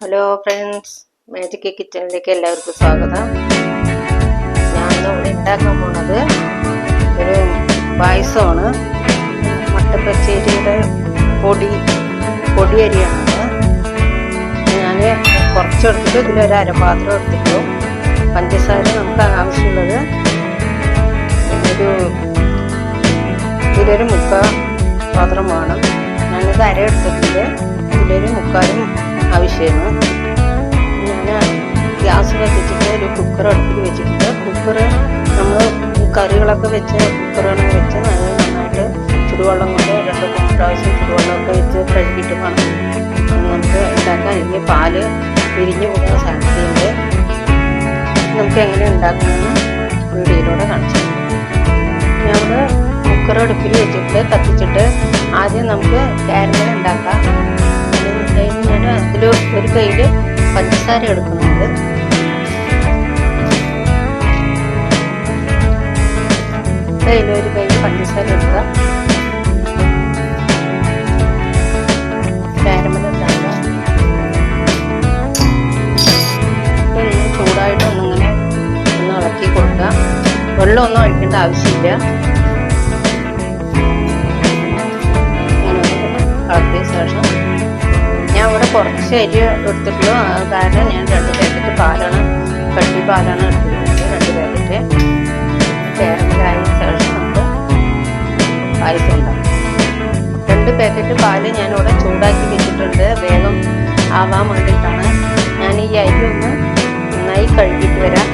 Hello friends magic കിച്ചണിലേക്ക് എല്ലാവർക്കും സ്വാഗതം. ഞാൻ ഇവിടെ ഉണ്ടാക്കാൻ പോണത് ഒരു പായസമാണ്. മട്ടപ്പച്ചേരിയുടെ പൊടി പൊടി അരിയാണ്. ഞാൻ കുറച്ചെടുത്തിട്ട് ഇതിലൊരു അരപാത്രം എടുത്തിട്ടു. പഞ്ചസാര നമുക്ക് ആവശ്യമുള്ളത്. ഒരു ഇതിലൊരു മുക്കാൽ പാത്രം വേണം ഞാനിത് അര എടുത്തിട്ടുണ്ട്. ഇതിലൊരു മുക്കാലും ആവശ്യമാണ് ഞാൻ ഗ്യാസ് കത്തിച്ചിട്ട് ഒരു കുക്കർ അടുപ്പിൽ വെച്ചിട്ടുണ്ട്. കുക്കർ നമ്മൾ കറികളൊക്കെ വെച്ച് കുക്കറാണ് വെച്ച് അത് നന്നായിട്ട് ചുടുവെള്ളം കൊണ്ട് രണ്ട് മൂന്ന് പ്രാവശ്യം ചുടുവെള്ളമൊക്കെ വെച്ച് കഴുകിയിട്ട് വേണം. നമുക്ക് ഉണ്ടാക്കാൻ. ഇനി പാൽ പിരിഞ്ഞു പോകുന്ന സാധ്യതയുണ്ട്. നമുക്ക് എങ്ങനെ ഉണ്ടാക്കണമെന്ന് പഞ്ചസാര എടുക്കുന്നുണ്ട്. കയ്യിൽ ഒരു കയ്യിൽ പഞ്ചസാര എടുക്കുക ചൂടായിട്ടൊന്നിങ്ങനെ ഒന്ന് ഇളക്കി കൊടുക്കുക. വെള്ളമൊന്നും ഒഴിക്കേണ്ട ആവശ്യമില്ല. കുറച്ച് അരി എടുത്തിട്ടുള്ളൂ. കാരണം ഞാൻ രണ്ട് പാക്കറ്റ് പാലാണ്. കട്ടി പാലാണ് എടുത്തിട്ടുള്ളത് രണ്ട് പാക്കറ്റ് കേരളത്തിലായ നമുക്ക് പായസം ഉണ്ടാക്കും രണ്ട് പാക്കറ്റ് പാൽ ഞാനിവിടെ ചൂടാക്കി വെച്ചിട്ടുണ്ട്. വേഗം ആവാൻ വേണ്ടിയിട്ടാണ്. ഞാൻ ഈ അരി ഒന്ന് നന്നായി കഴുകിയിട്ട് വരാം.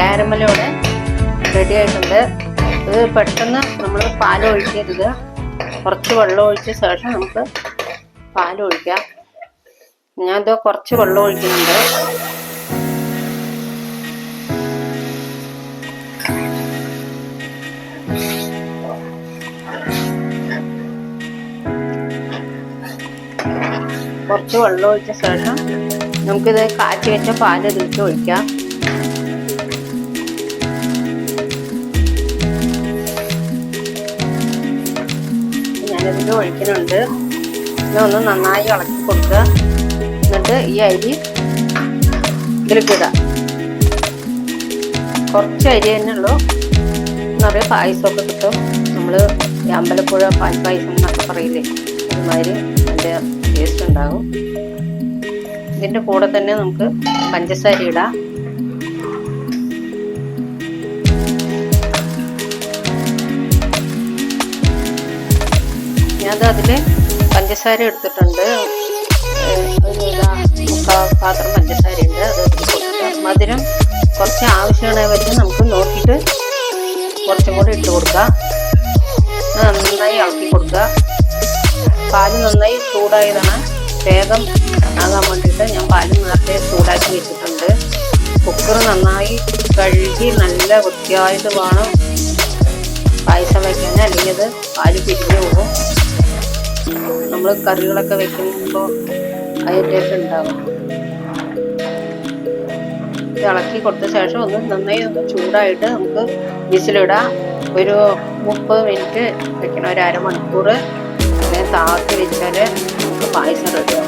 കാരമലോടെ റെഡി ആയിട്ടുണ്ട്. ഇത് പെട്ടെന്ന് നമ്മൾ പാൽ ഒഴിക്കരുത്. കുറച്ച് വെള്ളം ഒഴിച്ച ശേഷം നമുക്ക് പാൽ ഒഴിക്കാം. ഞാനിത് കുറച്ച് വെള്ളം ഒഴിക്കുന്നുണ്ട്. കുറച്ച് വെള്ളം ഒഴിച്ച ശേഷം നമുക്കിത് കാച്ചി വെച്ച പാൽ ഇതിലേക്ക് ഒഴിക്കാം. ഞാനിതിൽ ഒഴിക്കുന്നുണ്ട്. ഒന്ന് നന്നായി ഇളക്കി കൊടുക്കുക. എന്നിട്ട് ഈ അരി ഇതിലേക്ക് കുറച്ച് അരി തന്നെ ഉള്ളൂ. നിറയെ പായസമൊക്കെ കിട്ടും. നമ്മൾ അമ്പലപ്പുഴ പാൽ പായസം എന്നൊക്കെ പറയില്ലേ? അതുമാതിരി അതിന്റെ ടേസ്റ്റ് ഉണ്ടാകും. ഇതിന്റെ കൂടെ തന്നെ നമുക്ക് പഞ്ചസാര ഇടാം. ഞാനത് അതിൽ പഞ്ചസാര എടുത്തിട്ടുണ്ട്. ഒരു പാത്രം പഞ്ചസാര ഉണ്ട്. അത് മധുരം കുറച്ച് ആവശ്യമാണ് വെച്ച് നമുക്ക് നോക്കിയിട്ട് കുറച്ചും കൂടി ഇട്ട് കൊടുക്കുക നന്നായി ഇളക്കി കൊടുക്കുക. പാൽ നന്നായി ചൂടായതാണ്. വേഗം ആകാൻ വേണ്ടിയിട്ട് ഞാൻ പാൽ നേരത്തെ ചൂടാക്കി വെച്ചിട്ടുണ്ട്. കുക്കർ നന്നായി കഴുകി നല്ല വൃത്തിയായിട്ട് വേണം പായസം വയ്ക്കാൻ അല്ലെങ്കിൽ അത് പാൽ പിരിഞ്ഞു പോകും നമ്മൾ കറികളൊക്കെ വെക്കുമ്പോൾ അതിന്റെയൊക്കെ ഉണ്ടാവും. ഇത് ഇളക്കി കൊടുത്ത ശേഷം ഒന്ന് നന്നായി ഒന്ന് ചൂടായിട്ട് നമുക്ക് വിസിലിടാം. ഒരു മുപ്പത് മിനിറ്റ് വെക്കണം ഒരു അരമണിക്കൂർ അങ്ങനെ താത്തി വെച്ചാൽ നമുക്ക് പായസം കിട്ടും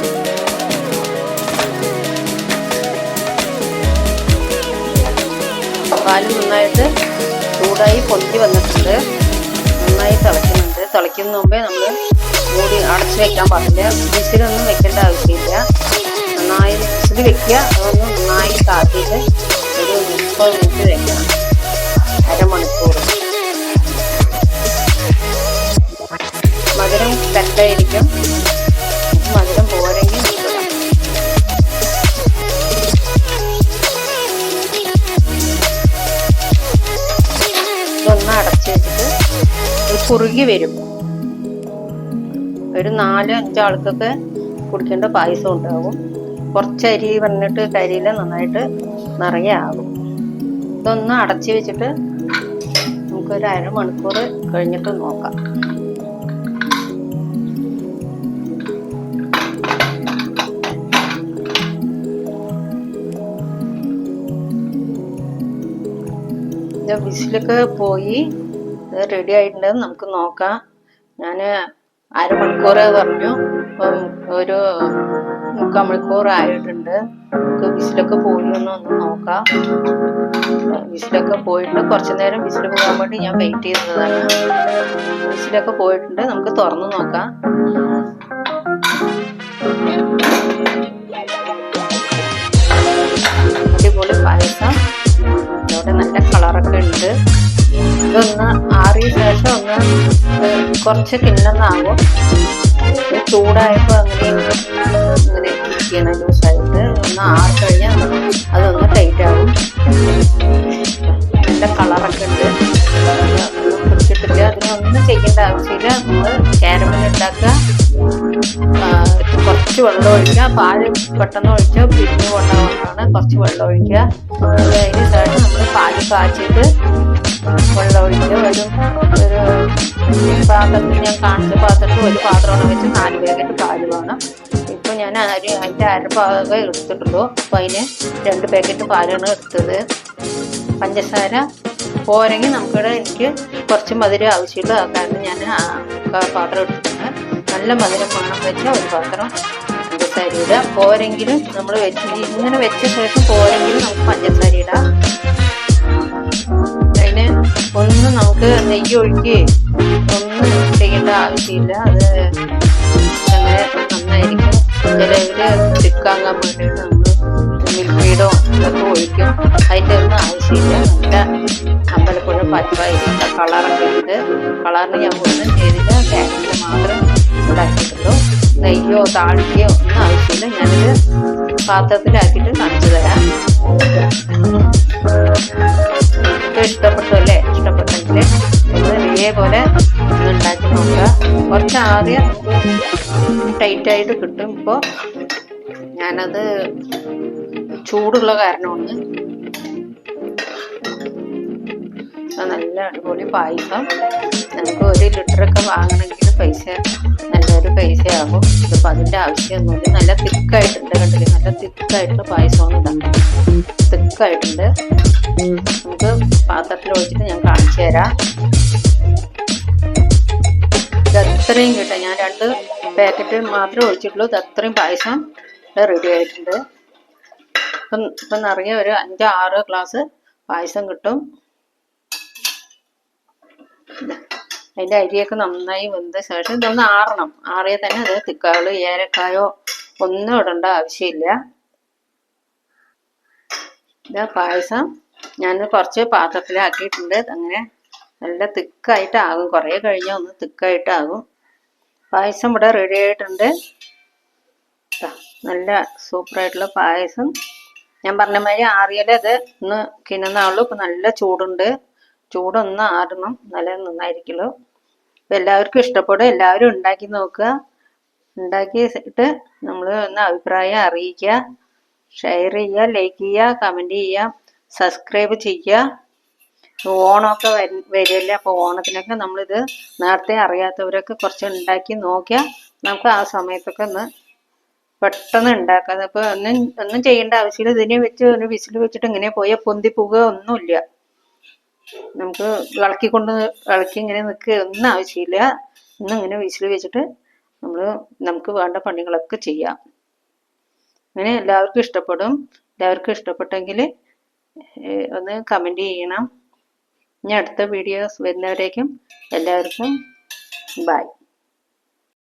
പാൽ നന്നായിട്ട് ചൂടായി പൊന്തി വന്നിട്ടുണ്ട്. നന്നായി തിളയ്ക്കുന്നുണ്ട്. തിളയ്ക്കുന്ന മുമ്പേ നമ്മൾ മൂടി അടച്ച് വെക്കാൻ പാടില്ല. വിസിലൊന്നും വെക്കേണ്ട ആവശ്യമില്ല. നന്നായി വിസിൽ വെക്കുക. അതൊന്ന് നന്നായി കാത്തിയിട്ട് ഒരു മുപ്പത് മിനിറ്റ് വെക്കണം. അരമണിക്കൂർ. മധുരം കറ്റായിരിക്കും മധുരം പോരെങ്കിൽ ഇതൊന്ന് അടച്ചു വെച്ചിട്ട് കുറുകി വരും. ഒരു നാല് അഞ്ചാൾക്കൊക്കെ കുടിക്കേണ്ട പായസം ഉണ്ടാകും കുറച്ച് അരി പറഞ്ഞിട്ട് കരിയിൽ നന്നായിട്ട് നിറയെ ആകും. ഇതൊന്ന് അടച്ച് വെച്ചിട്ട് നമുക്കൊരു അരമണിക്കൂർ കഴിഞ്ഞിട്ട് നോക്കാം. വിസിലൊക്കെ പോയി റെഡി ആയിട്ടുണ്ടെന്ന് നമുക്ക് നോക്കാം. ഞാൻ അരമണിക്കൂർ പറഞ്ഞു. ഒരു മുക്കാൽ മണിക്കൂർ ആയിട്ടുണ്ട്. നമുക്ക് വിസിലൊക്കെ പോയി ഒന്ന് നോക്കാം. വിസിലൊക്കെ പോയിട്ട് കുറച്ച് നേരം വിസിൽ പോകാൻ വേണ്ടി ഞാൻ വെയിറ്റ് ചെയ്യുന്നതാണ്. വിസിലൊക്കെ പോയിട്ടുണ്ട്. നമുക്ക് തുറന്നു നോക്കാം. അടിപൊളി പായസം. ഇവിടെ നല്ല കളറൊക്കെ ഉണ്ട്. ഇതൊന്ന് ആറിയ ശേഷം ഒന്ന് കുറച്ച് കിണ്ണന്നാകും ചൂടായപ്പോൾ അങ്ങനെ ഇങ്ങനെ ലൂസായിട്ട് ഒന്ന് ആറി കഴിഞ്ഞാൽ അതൊന്ന് ടൈറ്റ് ആവും. നല്ല കളറൊക്കെ ഉണ്ട്. പിടിച്ചിട്ടില്ല. അതിനൊന്നും ചെയ്യേണ്ട ആവശ്യമില്ല. നമ്മൾ ക്യാരമൽ ഉണ്ടാക്കുക കുറച്ച് വെള്ളം ഒഴിക്കുക. പാൽ പെട്ടെന്ന് ഒഴിച്ചാൽ പിന്നെ കൊണ്ടാവുന്നതാണ് കുറച്ച് വെള്ളം ഒഴിക്കുക. അതിന് ശേഷം നമ്മൾ പാൽ കാച്ചിട്ട് വെള്ളം ഒഴിക്കുക ഒരു ഒരു പാത്രത്തിൽ ഞാൻ കാണിച്ച പാത്രത്തിൽ ഒരു പാത്രമാണ് വെച്ച് നാല് പാക്കറ്റ് പാൽ വേണം ഇപ്പൊ ഞാൻ അരി അതിന്റെ അരഭാഗം എടുത്തിട്ടുള്ളൂ അപ്പൊ അതിന് രണ്ട് പാക്കറ്റ് പാലാണ് എടുത്തത് പഞ്ചസാര പോരെങ്കിൽ നമുക്കിവിടെ എനിക്ക് കുറച്ച് മധുരം ആവശ്യമുള്ളൂ കാരണം ഞാൻ പാത്രം എടുത്തിട്ടുണ്ട്. നല്ല മധുരം വേണം വെച്ചാൽ ഒരു പാത്രം പഞ്ചസാര ഇടുക പോരെങ്കിലും നമ്മൾ വെച്ച് ഇങ്ങനെ വെച്ച ശേഷം പോരെങ്കിലും നമുക്ക് പഞ്ചസാര ഇടാം ഒന്നും നമുക്ക് നെയ്യ് ഒഴിക്കുകയും ഒന്നും ചെയ്യേണ്ട ആവശ്യമില്ല. അത് അങ്ങനെ നന്നായിരിക്കും. ചിലവര് തിക്കാകാൻ വേണ്ടിയിട്ട് നമ്മൾ മിൽക്കീടോ ഇതൊക്കെ ഒഴിക്കും. അതിന്റെ ഒന്നും ആവശ്യമില്ല. നല്ല അമ്പലപ്പുഴ പച്ചപ്പായിരിക്കും കളറൊക്കെ ഉണ്ട്. കളറിന് ഞാൻ ഒന്നും ചെയ്തില്ല. കാരറ്റ് മാത്രം ഉണ്ടാക്കിയിട്ടുള്ളൂ നെയ്യോ താളിക്കയോ ഒന്നും ആവശ്യമില്ല. ഞാനിത് പാത്രത്തിലാക്കിയിട്ട് കാണിച്ചു തരാം. ഇഷ്ടപ്പെട്ടു അല്ലേ? ഇതേപോലെ ഉണ്ടാക്കി നോക്കുക. കുറച്ച് ആദ്യം ടൈറ്റ് ആയിട്ട് കിട്ടും. ഇപ്പോൾ ഞാനത് ചൂടുള്ള കാരണമാണ്. നല്ല അടിപൊളി പായസം. നമുക്ക് ഒരു ലിറ്ററൊക്കെ വാങ്ങണമെങ്കിൽ പൈസ നല്ലൊരു പൈസയാകും. ഇതിപ്പോൾ അതിന്റെ ആവശ്യമൊന്നുമില്ല. നല്ല തിക്കായിട്ടുണ്ട് കണ്ടില്ലേ? നല്ല തിക്കായിട്ടുള്ള പായസമാണ് ഇതാണ് തിക്കായിട്ടുണ്ട്. നമുക്ക് പാത്രത്തിൽ ഒഴിച്ചിട്ട് ഞാൻ കാണിച്ചു തരാം അത്രയും കിട്ടും. ഞാൻ രണ്ട് പാക്കറ്റ് മാത്രമേ ഒഴിച്ചിട്ടുള്ളൂ. ഇത് അത്രയും പായസം റെഡി ആയിട്ടുണ്ട്. ഇപ്പം ഇപ്പം നിറയെ ഒരു അഞ്ച് ആറ് ഗ്ലാസ് പായസം കിട്ടും. അതിന്റെ അരിയൊക്കെ നന്നായി വെന്ത ശേഷം ഇതൊന്ന് ആറണം. ആറിയ തന്നെ അത് തിക്കാൾ ഏലക്കായോ ഒന്നും ഇടേണ്ട ആവശ്യമില്ല. ഇതാ പായസം. ഞാൻ കുറച്ച് പാത്രത്തിലാക്കിയിട്ടുണ്ട്. അങ്ങനെ നല്ല തിക്കായിട്ടാകും. കുറേ കഴിഞ്ഞാൽ ഒന്ന് തിക്കായിട്ടാകും. പായസം ഇവിടെ റെഡി ആയിട്ടുണ്ട്. നല്ല സൂപ്പറായിട്ടുള്ള പായസം. ഞാൻ പറഞ്ഞ മാതിരി ആറിയാലേ അത് ഇന്ന് കിണുന്നാവുള്ളൂ ഇപ്പം നല്ല ചൂടുണ്ട്. ചൂടൊന്ന് ആറണം നല്ല നന്നായിരിക്കുള്ളൂ അപ്പം എല്ലാവർക്കും ഇഷ്ടപ്പെടും. എല്ലാവരും ഉണ്ടാക്കി നോക്കുക. ഉണ്ടാക്കിയിട്ട് നമ്മൾ ഒന്ന് അഭിപ്രായം അറിയിക്കുക. ഷെയർ ചെയ്യുക ലൈക്ക് ചെയ്യുക കമന്റ് ചെയ്യുക സബ്സ്ക്രൈബ് ചെയ്യുക. ഓണമൊക്കെ വരില്ലേ? അപ്പൊ അപ്പോൾ ഓണത്തിനൊക്കെ നമ്മളിത് നേരത്തെ അറിയാത്തവരൊക്കെ കുറച്ച് ഉണ്ടാക്കി നോക്കിയാൽ നമുക്ക് ആ സമയത്തൊക്കെ ഒന്ന് പെട്ടെന്ന് ഉണ്ടാക്കാം. അപ്പോൾ ഒന്നും ഒന്നും ചെയ്യേണ്ട ആവശ്യമില്ല. ഇതിനെ വെച്ച് ഒരു വിസിൽ വെച്ചിട്ട് ഇങ്ങനെ പോയ പൊന്തി പോകുക ഒന്നുമില്ല. നമുക്ക് ഇളക്കിക്കൊണ്ട് ഇളക്കി ഇങ്ങനെ നിൽക്കുക ഒന്നും ആവശ്യമില്ല. ഒന്നും ഇങ്ങനെ വിസിൽ വെച്ചിട്ട് നമ്മൾ നമുക്ക് വേണ്ട പണികളൊക്കെ ചെയ്യാം. അങ്ങനെ എല്ലാവർക്കും ഇഷ്ടപ്പെടും. എല്ലാവർക്കും ഇഷ്ടപ്പെട്ടെങ്കിൽ ഒന്ന് കമന്റ് ചെയ്യണം. ഇനി അടുത്ത വീഡിയോസ് വരുന്നവരേക്കും എല്ലാവർക്കും ബൈ